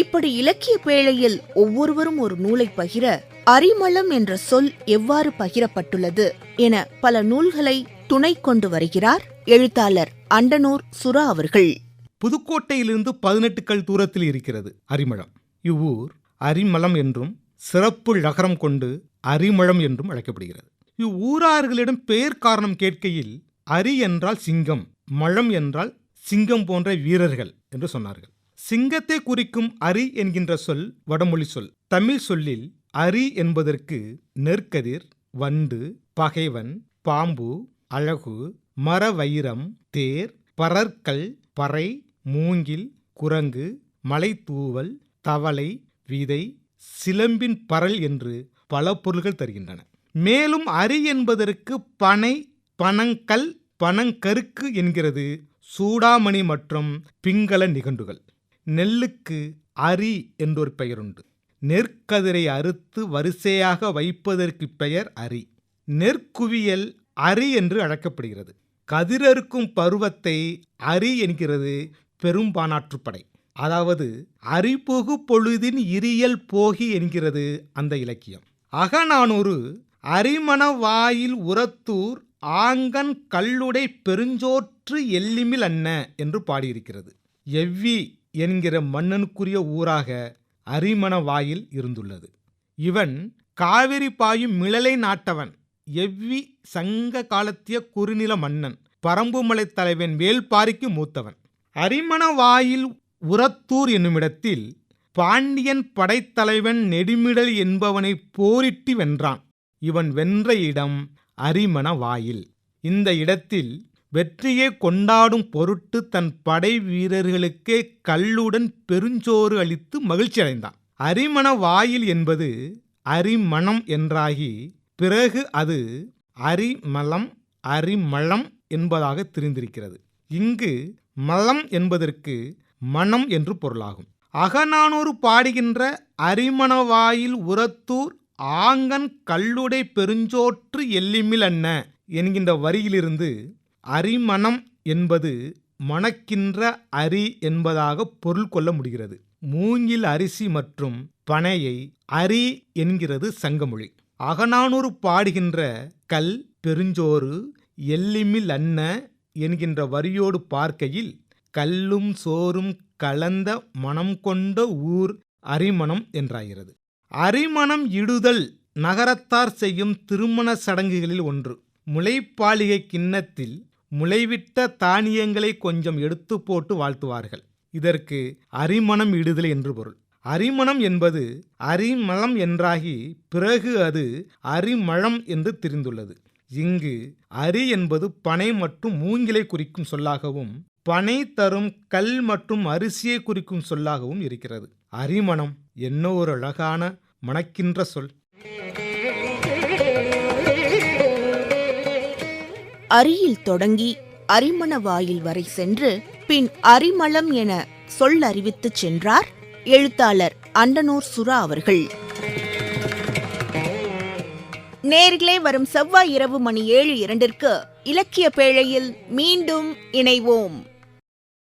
இப்படி இலக்கிய பேழையில் ஒவ்வொருவரும் ஒரு நூலை பகிர அரிமளம் என்ற சொல் எவ்வாறு பகிரப்பட்டுள்ளது என பல நூல்களை துணை கொண்டு வருகிறார் எழுத்தாளர் அண்டனூர் சுரா அவர்கள். புதுக்கோட்டையிலிருந்து பதினெட்டு கல் தூரத்தில் இருக்கிறது அரிமளம். இவ்வூர் அரிமளம் என்றும் சிறப்பு நகரம் கொண்டு அரிமளம் என்றும் அழைக்கப்படுகிறது. இவ்வூரார்களிடம் பெயர் காரணம் கேட்கையில் அரி என்றால் சிங்கம் மழம் என்றால் சிங்கம் போன்ற வீரர்கள் என்று சொன்னார்கள். சிங்கத்தை குறிக்கும் அரி என்கின்ற சொல் வடமொழி சொல். தமிழ் சொல்லில் அரி என்பதற்கு நெற்கதிர் வண்டு பகைவன் பாம்பு அழகு மரவைரம் தேர் பரற்கல் பறை மூங்கில் குரங்கு மலைத்தூவல் தவளை விதை சிலம்பின் பரல் என்று பல பொருள்கள் தருகின்றன. மேலும் அரி என்பதற்கு பனை பனங்கல் பனங்கருக்கு என்கிறது சூடாமணி மற்றும் பிங்கள நிகண்டுகள். நெல்லுக்கு அரி என்றொரு பெயருண்டு. நெற்கதிரை அறுத்து வரிசையாக வைப்பதற்கு பெயர் அரி. நெற்குவியல் அரி என்று அழைக்கப்படுகிறது. கதிரறுக்கும் பருவத்தை அரி என்கிறது பெரும்பானாற்றுப்படை அதாவது அரிபொகு பொழுதின் இரியல் போகி என்கிறது அந்த இலக்கியம். அகநானூறு அரிமண வாயில் உரத்தூர் ஆங்கன் கல்லுடை பெருஞ்சோற்று எல்லிமில் அன்ன என்று பாடியிருக்கிறது. எவ்வி என்கிற மன்னனுக்குரிய ஊராக அரிமண வாயில் இருந்துள்ளது. இவன் காவிரி பாயும் மிளலை நாட்டவன். எவ்வி சங்க காலத்திய குறுநில மன்னன். பரம்புமலை தலைவன் வேல்பாரிக்கு மூத்தவன். அரிமண வாயில் உரத்தூர் என்னுமிடத்தில் பாண்டியன் படைத்தலைவன் நெடுமிடல் என்பவனை போரிட்டு வென்றான். இவன் வென்ற இடம் அரிமண வாயில். இந்த இடத்தில் வெற்றியை கொண்டாடும் பொருட்டு தன் படை வீரர்களுக்கே கல்லுடன் பெருஞ்சோறு அளித்து மகிழ்ச்சி அடைந்தான் அரிமண வாயில் என்பது அரிமணம் என்றாகி பிறகு அது அரிமலம் அரிமளம் என்பதாக தெரிந்திருக்கிறது. இங்கு மலம் என்பதற்கு மனம் என்று பொருளாகும். அகநானூறு பாடுகின்ற அரிமணவாயில் உரத்தூர் ஆங்கன் கல்லுடை பெருஞ்சோற்று எல்லிமில் அன்ன என்கின்ற வரியிலிருந்து அரிமணம் என்பது மணக்கின்ற அரி என்பதாக பொருள் கொள்ள முடிகிறது. மூங்கில் அரிசி மற்றும் பனையை அரி என்கிறது சங்கமொழி. அகநானூறு பாடுகின்ற கல் பெருஞ்சோறு எல்லிமில் அன்ன என்கின்ற வரியோடு பார்க்கையில் கல்லும் சோறும் கலந்த மனம் கொண்ட ஊர் அரிமணம் என்றாகிறது. அரிமணம் இடுதல் நகரத்தார் செய்யும் திருமண சடங்குகளில் ஒன்று. முளைப்பாளிகை கிண்ணத்தில் முளைவிட்ட தானியங்களை கொஞ்சம் எடுத்து போட்டு வாழ்த்துவார்கள். இதற்கு அரிமணம் இடுதல் என்று பொருள். அரிமணம் என்பது அரிமளம் என்றாகி பிறகு அது அரிமழம் என்று தெரிந்துள்ளது. இங்கு அரி என்பது பனை மற்றும் மூங்கிலை குறிக்கும் சொல்லாகவும் பனை தரும் கல் மற்றும் அரிசியை குறிக்கும் சொல்லாகவும் இருக்கிறது. அரிமணம் என்ன ஒரு அழகான மணக்கின்ற சொல். அரியில் தொடங்கி அரிமண வாயில் வரை சென்று பின் அரிமளம் என சொல் அறிவித்துச் சென்றார் எழுத்தாளர் அண்டனூர் சுரா அவர்கள். நேர்களே வரும் செவ்வாய் இரவு மணி ஏழு இரண்டிற்கு இலக்கிய பேழையில் மீண்டும் இணைவோம்.